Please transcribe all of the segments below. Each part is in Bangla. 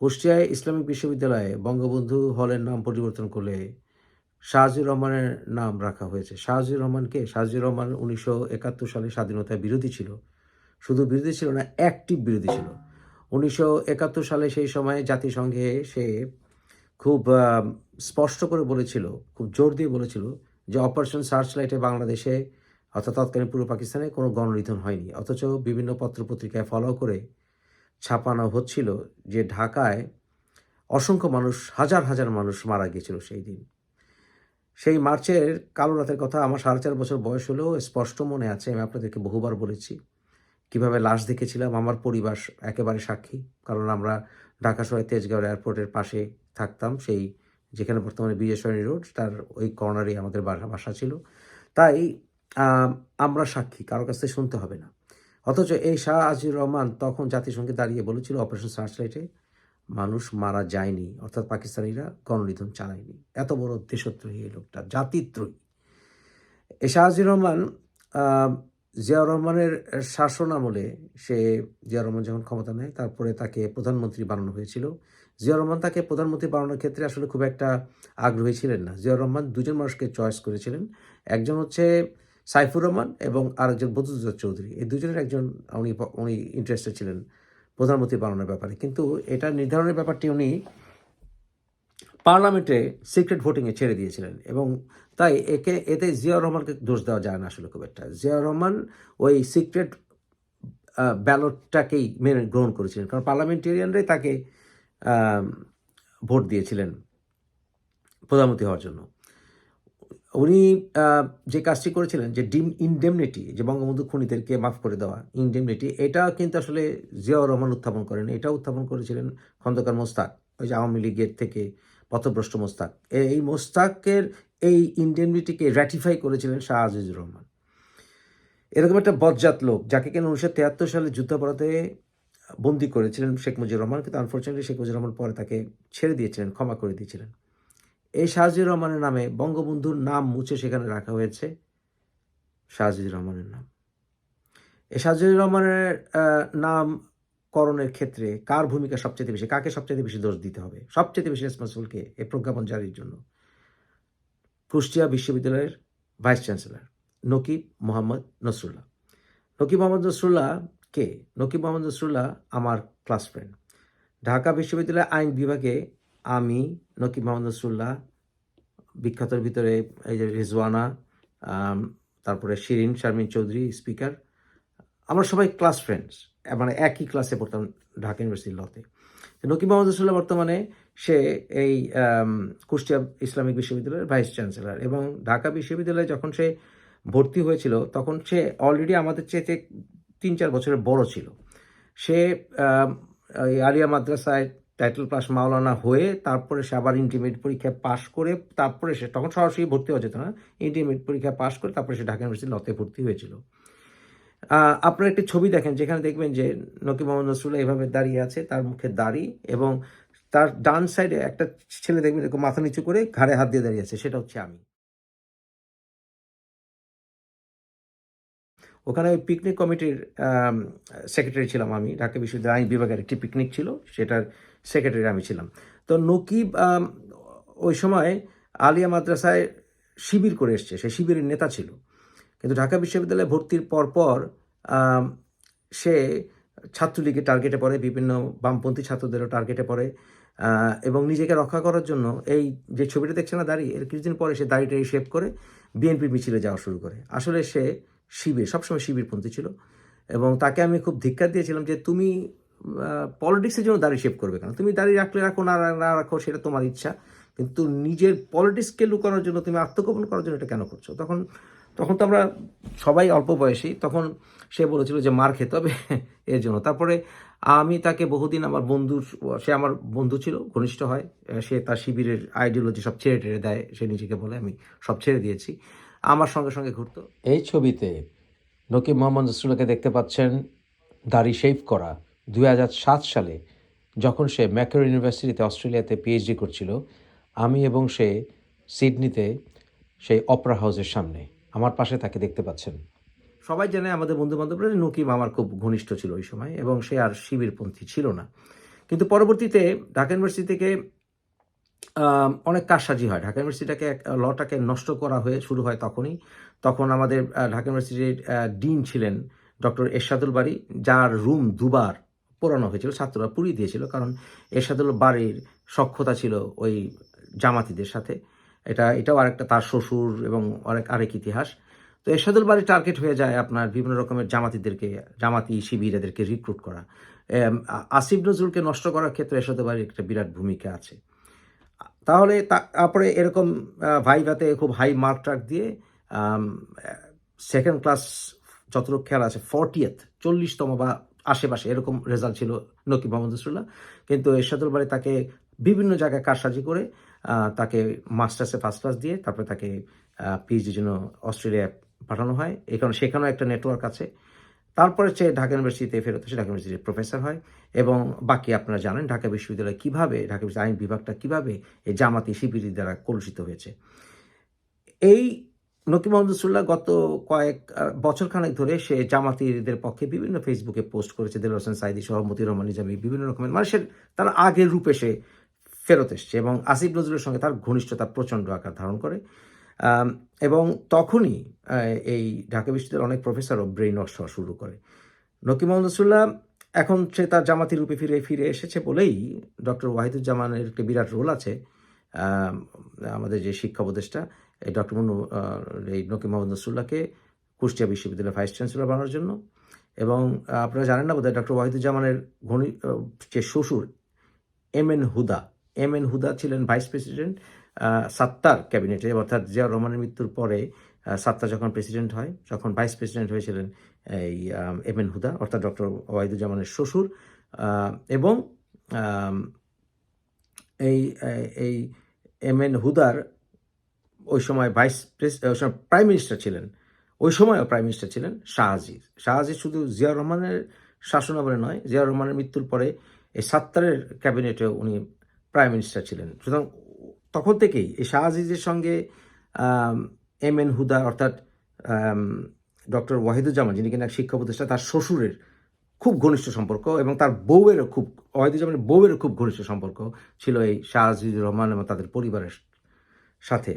কুষ্টিয়ায় ইসলামিক বিশ্ববিদ্যালয়ে বঙ্গবন্ধু হলের নাম পরিবর্তন করলে শাহজুর রহমানের নাম রাখা হয়েছে। শাহজুর রহমানকে শাহজুর রহমান উনিশশো একাত্তর সালে স্বাধীনতার বিরোধী ছিল। শুধু বিরোধী ছিল না অ্যাক্টিভ বিরোধী ছিল। উনিশশো একাত্তর সালে সেই সময় জাতিসংঘে সে খুব স্পষ্ট করে বলেছিল, খুব জোর দিয়ে বলেছিল যে অপারেশন সার্চ লাইটে বাংলাদেশে, অর্থাৎ তৎকালীন পূর্ব পাকিস্তানে কোনো গণনিধন হয়নি। অথচ বিভিন্ন পত্রপত্রিকায় ফলো করে ছাপানো হচ্ছিল যে ঢাকায় অসংখ্য মানুষ, হাজার হাজার মানুষ মারা গিয়েছিল সেই দিন। সেই মার্চের কালো রাতের কথা আমার সাড়ে চার বছর বয়স হলেও স্পষ্ট মনে আছে, আমি আপনাদেরকে বহুবার বলেছি। কীভাবে লাশ দেখেছিলাম, আমার পরিবার একেবারে সাক্ষী, কারণ আমরা ঢাকা শহরে তেজগাঁও এয়ারপোর্টের পাশে থাকতাম, সেই যেখানে বর্তমানে বিজয়সরণী রোড, তার ওই কর্নারে আমাদের বাসা ছিল। তাই আমরা সাক্ষী, কারও কাছ থেকে শুনতে হবে না। অথচ এই শাহ আজির রহমান তখন জাতিসংঘে দাঁড়িয়ে বলেছিল অপারেশন সার্চলাইটে মানুষ মারা যায়নি, অর্থাৎ পাকিস্তানিরা গণনিধন চালায়নি। এত বড় দেশদ্রোহী এই লোকটা, জাতিদ্রোহী। এই শাহ আজির রহমান জিয়াউর রহমানের শাসন আমলে সে, জিয়াউর রহমান যখন ক্ষমতা নেয়, তারপরে তাকে প্রধানমন্ত্রী বানানো হয়েছিল। জিয়াউর রহমান তাকে প্রধানমন্ত্রী বানানোর ক্ষেত্রে আসলে খুব একটা আগ্রহী ছিলেন না। জিয়াউর রহমান দুজন মানুষকে চয়েস করেছিলেন। একজন হচ্ছে সাইফুর রহমান এবং আরেকজন বদরুজ্জাদ চৌধুরী। এই দুজনের একজন উনি উনি ইন্টারেস্টেড ছিলেন প্রধানমন্ত্রী বানানোর ব্যাপারে। কিন্তু এটা নির্ধারণের ব্যাপারটি উনি পার্লামেন্টে সিক্রেট ভোটিংয়ে ছেড়ে দিয়েছিলেন এবং তাই একে, এতে জিয়াউর রহমানকে দোষ দেওয়া যায় না আসলে খুব একটা। জিয়াউর রহমান ওই সিক্রেট ব্যালটটাকেই মেনে গ্রহণ করেছিলেন। কারণ পার্লামেন্টেরিয়ানরাই তাকে ভোট দিয়েছিলেন প্রধানমন্ত্রী হওয়ার জন্য। উনি যে কাজটি করেছিলেন, যে ডিম ইনডেমনিটি, যে বঙ্গবন্ধু খুনিদেরকে মাফ করে দেওয়া, ইনডেমনিটি, এটা কিন্তু আসলে জিয়াউর রহমান উত্থাপন করেন। এটা উত্থাপন করেছিলেন খন্দকার মোস্তাক, ওই যে আওয়ামী লীগের থেকে পথভ্রষ্ট মোস্তাক। এই মোস্তাকের এই ইনডেমনিটিকে র্যাটিফাই করেছিলেন শাহ আজিজুর রহমান। এরকম একটা বজ্জাত লোক, যাকে কিনা উনিশশো তেহাত্তর সালে যুদ্ধাপরাধে বন্দি করেছিলেন শেখ মুজিবুর রহমান, কিন্তু আনফর্চুনেটলি শেখ মুজিবুর রহমান পরে তাকে ছেড়ে দিয়েছিলেন, ক্ষমা করে দিয়েছিলেন। এই শাহজির রহমানের নামে বঙ্গবন্ধুর নাম মুছে সেখানে রাখা হয়েছে শাহজির রহমানের নাম। এই শাহজির রহমানের আহ, নাম করণের ক্ষেত্রে কার ভূমিকা সবচেয়ে বেশি কাকে সবচেয়ে বেশি দোষ দিতে হবে? সবচেয়ে বেশি রেসপন্সিবলকে এই প্রজ্ঞাপন জারির জন্য। কুষ্টিয়া বিশ্ববিদ্যালয়ের ভাইস চ্যান্সেলর নকিব মোহাম্মদ নসরুল্লাহ। নকিব মোহাম্মদ নসরুল্লাহ কে? নকিব মোহাম্মদ নসরুল্লাহ আমার ক্লাস ফ্রেন্ড ঢাকা বিশ্ববিদ্যালয়ের আইন বিভাগে আমি, নকিব মোহাম্মদ নসরুল্লাহ বিখ্যাতর ভিতরে এই যে রিজওয়ানা তারপরে শিরিন শারমিন চৌধুরী, স্পিকার, আমরা সবাই ক্লাস ফ্রেন্ডস মানে একই ক্লাসে পড়তাম ঢাকা ইউনিভার্সিটি লতে। নকিব মোহাম্মদ রসুল্লাহ বর্তমানে, সে এই কুষ্টিয়া ইসলামিক বিশ্ববিদ্যালয়ের ভাইস চ্যান্সেলর এবং ঢাকা বিশ্ববিদ্যালয়ে যখন সে ভর্তি হয়েছিল, তখন সে অলরেডি আমাদের চেয়ে তিন চার বছরের বড় ছিল। সে আলিয়া মাদ্রাসায় টাইটেল পাস মাওলানা হয়ে তারপরে সে আবার ইন্টিমেট পরীক্ষায় পাশ করে তারপরে সে তখন সরাসরি ভর্তি হওয়া যেত না। ইন্টিমেট পরীক্ষায় পাশ করে তারপরে সে ঢাকা ইউনিভার্সিটি লতে ভর্তি হয়েছিল। আপনারা একটি ছবি দেখেন, যেখানে দেখবেন যে নকিব মোহাম্মদ নসরুল্লাহ এভাবে দাঁড়িয়ে আছে, তার মুখে দাড়ি এবং তার ডান সাইডে একটা ছেলে দেখবেন এরকম মাথা নিচু করে ঘাড়ে হাত দিয়ে দাঁড়িয়ে আছে, সেটা হচ্ছে আমি। ওখানে ওই পিকনিক কমিটির সেক্রেটারি ছিলাম আমি, ঢাকা বিশ্ববিদ্যালয় আইন বিভাগের একটি পিকনিক ছিল, সেটার সেক্রেটারি আমি ছিলাম। তো নকিব ওই সময় আলিয়া মাদ্রাসায় শিবির করে এসছে, সে শিবিরের নেতা ছিল। কিন্তু ঢাকা বিশ্ববিদ্যালয়ে ভর্তির পরপর সে ছাত্রলীগের টার্গেটে পড়ে, বিভিন্ন বামপন্থী ছাত্রদেরও টার্গেটে পড়ে এবং নিজেকে রক্ষা করার জন্য এই যে ছবিটা দেখছে না দাঁড়িয়ে, এর কিছুদিন পরে সে দাড়িটাই শেভ করে বিএনপি মিছিলে যাওয়া শুরু করে। আসলে সে শিবির, সবসময় শিবিরপন্থী ছিল এবং তাকে আমি খুব ধিক্কার দিয়েছিলাম যে তুমি পলিটিক্সের জন্য দাড়ি শেভ করবে কেন? তুমি দাড়ি রাখলে রাখো, না না রাখো, সেটা তোমার ইচ্ছা। কিন্তু নিজের পলিটিক্সকে লুকানোর জন্য, তুমি আত্মগোপন করার জন্য এটা কেন করছ? তখন তখন তো আমরা সবাই অল্প বয়সী, তখন সে বলেছিল যে মার খেতে হবে এর জন্য। তারপরে আমি তাকে বহুদিন আমার বন্ধুর, সে আমার বন্ধু ছিল, ঘনিষ্ঠ হয়, সে তার শিবিরের আইডিওলজি সব ছেড়ে টেড়ে দেয়, সে নিজেকে বলে, আমি সব ছেড়ে দিয়েছি। আমার সঙ্গে সঙ্গে ঘুরতো। এই ছবিতে নকিব মোহাম্মদ রসুল্লাহকে দেখতে পাচ্ছেন দাড়ি শেভ করা। দু হাজার সাত সালে যখন সে ম্যাকর ইউনিভার্সিটিতে অস্ট্রেলিয়াতে পিএইচডি করছিল, আমি এবং সে সিডনিতে সেই অপরা হাউসের সামনে, আমার পাশে তাকে দেখতে পাচ্ছেন। সবাই জানে আমাদের বন্ধু বান্ধবরা নকিব আমার খুব ঘনিষ্ঠ ছিল ওই সময়, এবং সে আর শিবিরপন্থী ছিল না। কিন্তু পরবর্তীতে ঢাকা ইউনিভার্সিটি থেকে অনেক কারসাজি হয়। ঢাকা ইউনিভার্সিটিটাকে এক- লটাকে নষ্ট করা হয়ে শুরু হয় তখনই। তখন আমাদের ঢাকা ইউনিভার্সিটির ডিন ছিলেন ডক্টর এরশাদুল বাড়ি যার রুম দুবার পোড়ানো হয়েছিল ছাত্ররা পুড়িয়ে দিয়েছিল, কারণ এরশাদুল বাড়ির সক্ষতা ছিল ওই জামাতিদের সাথে। এটা, এটাও আরেকটা, তার শ্বশুর এবং অনেক আরেক ইতিহাস। তো এরশাদুল বাড়ি টার্গেট হয়ে যায় আপনার বিভিন্ন রকমের জামাতিদেরকে, জামাতি শিবির এদেরকে রিক্রুট করা আসিফ নজরুলকে নষ্ট করার ক্ষেত্রে এরশাদুল বাড়ির একটা বিরাট ভূমিকা আছে। তাহলে তারপরে এরকম ভাইভাতে খুব হাই মার্ক টার্ক দিয়ে সেকেন্ড ক্লাস যতটুকু খেয়াল আছে ফর্টিয়েথ চল্লিশতম বা আশেপাশে, এরকম রেজাল্ট ছিল নকিব মোহাম্মদ রসুল্লাহ কিন্তু এরশাদুল বাড়ি তাকে বিভিন্ন জায়গায় কারসাজি করে তাকে মাস্টার্সে ফার্স্ট ক্লাস দিয়ে তারপরে তাকে পিএইচডির জন্য অস্ট্রেলিয়া পাঠানো হয়। এই কারণে সেখানেও একটা নেটওয়ার্ক আছে। তারপরে সে ঢাকা ইউনিভার্সিটিতে ফেরত এসে ঢাকা ইউনিভার্সিটির প্রফেসর হয় এবং বাকি আপনারা জানেন ঢাকা বিশ্ববিদ্যালয় কীভাবে, ঢাকা বিশ্ববিদ্যালয় আইন বিভাগটা কীভাবে এই জামাতি শিবিরের দ্বারা কলুষিত হয়েছে। এই নকিব মোহাম্মদুল্লাহ গত কয়েক বছরখানেক ধরে সে জামাতিদের পক্ষে বিভিন্ন ফেসবুকে পোস্ট করেছে। দিল হোসেন সাইদি সহ মতিউর রহমান নিজামী বিভিন্ন রকমের মানুষের, তার আগের রূপে সে ফেরত এসছে এবং আসিফ নজরুলের সঙ্গে তার ঘনিষ্ঠতা প্রচণ্ড আকার ধারণ করে। এবং তখনই এই ঢাকা বিশ্ববিদ্যালয়ের অনেক প্রফেসরও ব্রেইন ওয়াশ হওয়া শুরু করে। নকিব মোহাম্মদুল্লাহ এখন সে তার জামাতি রূপে ফিরে ফিরে এসেছে বলেই ডক্টর ওয়াহিদুজ্জামানের একটা বিরাট রোল আছে আমাদের যে শিক্ষা উপদেষ্টা। এই ডক্টর মনু এই নকিব মোহাম্মদ নসরুল্লাহকে কুষ্টিয়া বিশ্ববিদ্যালয়ের ভাইস চ্যান্সেলর বানানোর জন্য। এবং আপনারা জানেন না বোধহয় ডক্টর ওয়াহিদুজ্জামানের ঘনি যে শ্বশুর, M N Huda, M N Huda ছিলেন ভাইস প্রেসিডেন্ট সাত্তার ক্যাবিনেটে। অর্থাৎ জিয়াউর রহমানের মৃত্যুর পরে সাত্তার যখন প্রেসিডেন্ট হয়, যখন ভাইস প্রেসিডেন্ট হয়েছিলেন এই এম এন হুদা, অর্থাৎ ডক্টর ওয়াহিদুজ্জামানের শ্বশুর এবং এই এই এম এন হুদার ওই সময় ভাইস প্রেস, ওই সময় প্রাইম মিনিস্টার ছিলেন। ওই সময়ও প্রাইম মিনিস্টার ছিলেন শাহজির শাহজির শুধু জিয়াউর রহমানের শাসনামলে নয়, জিয়াউর রহমানের মৃত্যুর পরে এই সাত্তারের ক্যাবিনেটেও উনি প্রাইম মিনিস্টার ছিলেন। সুতরাং তখন থেকেই এই শাহজিজের সঙ্গে এম এন হুদা অর্থাৎ ডক্টর ওয়াহিদুজ্জামান, যিনি কিনা শিক্ষা উপদেষ্টা, তার শ্বশুরের খুব ঘনিষ্ঠ সম্পর্ক এবং তার বউয়েরও খুব, ওয়াহিদুজ্জামানের বউয়েরও খুব ঘনিষ্ঠ সম্পর্ক ছিল এই শাহজিজুর রহমান এবং তাদের পরিবারের সাথে।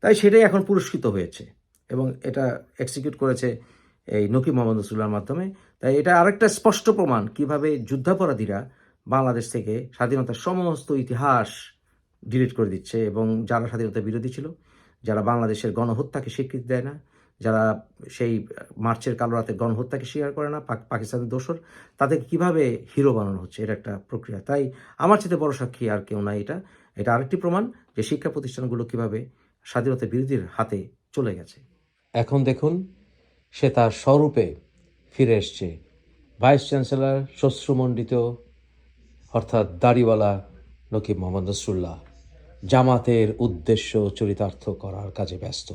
তাই সেটাই এখন পুরস্কৃত হয়েছে এবং এটা এক্সিকিউট করেছে এই নকিব মোহাম্মদ রসুল্লাহর মাধ্যমে। তাই এটা আরেকটা স্পষ্ট প্রমাণ কীভাবে যুদ্ধাপরাধীরা বাংলাদেশ থেকে স্বাধীনতার সমস্ত ইতিহাস ডিলিট করে দিচ্ছে এবং যারা স্বাধীনতা বিরোধী ছিল, যারা বাংলাদেশের গণহত্যাকে স্বীকৃতি দেয় না, যারা সেই মার্চের কালো রাতে গণহত্যাকে স্বীকার করে না, পাক- পাকিস্তানের দোষর তাদের কীভাবে হিরো বানানো হচ্ছে, এটা একটা প্রক্রিয়া। তাই আমার চেয়ে বড় সাক্ষী আর কেউ নাই এটা। এটা আরেকটি প্রমাণ যে শিক্ষা প্রতিষ্ঠানগুলো কীভাবে স্বাধীনতা বিরোধীর হাতে চলে গেছে। এখন দেখুন, সে তার স্বরূপে ফিরে এসছে। ভাইস চ্যান্সেলর শ্বশ্রুমণ্ডিত অর্থাৎ দাড়িওয়ালা নকিব মোহাম্মদ নসরুল্লাহ, জামাতের উদ্দেশ্য চরিতার্থ করার কাজে ব্যস্ত।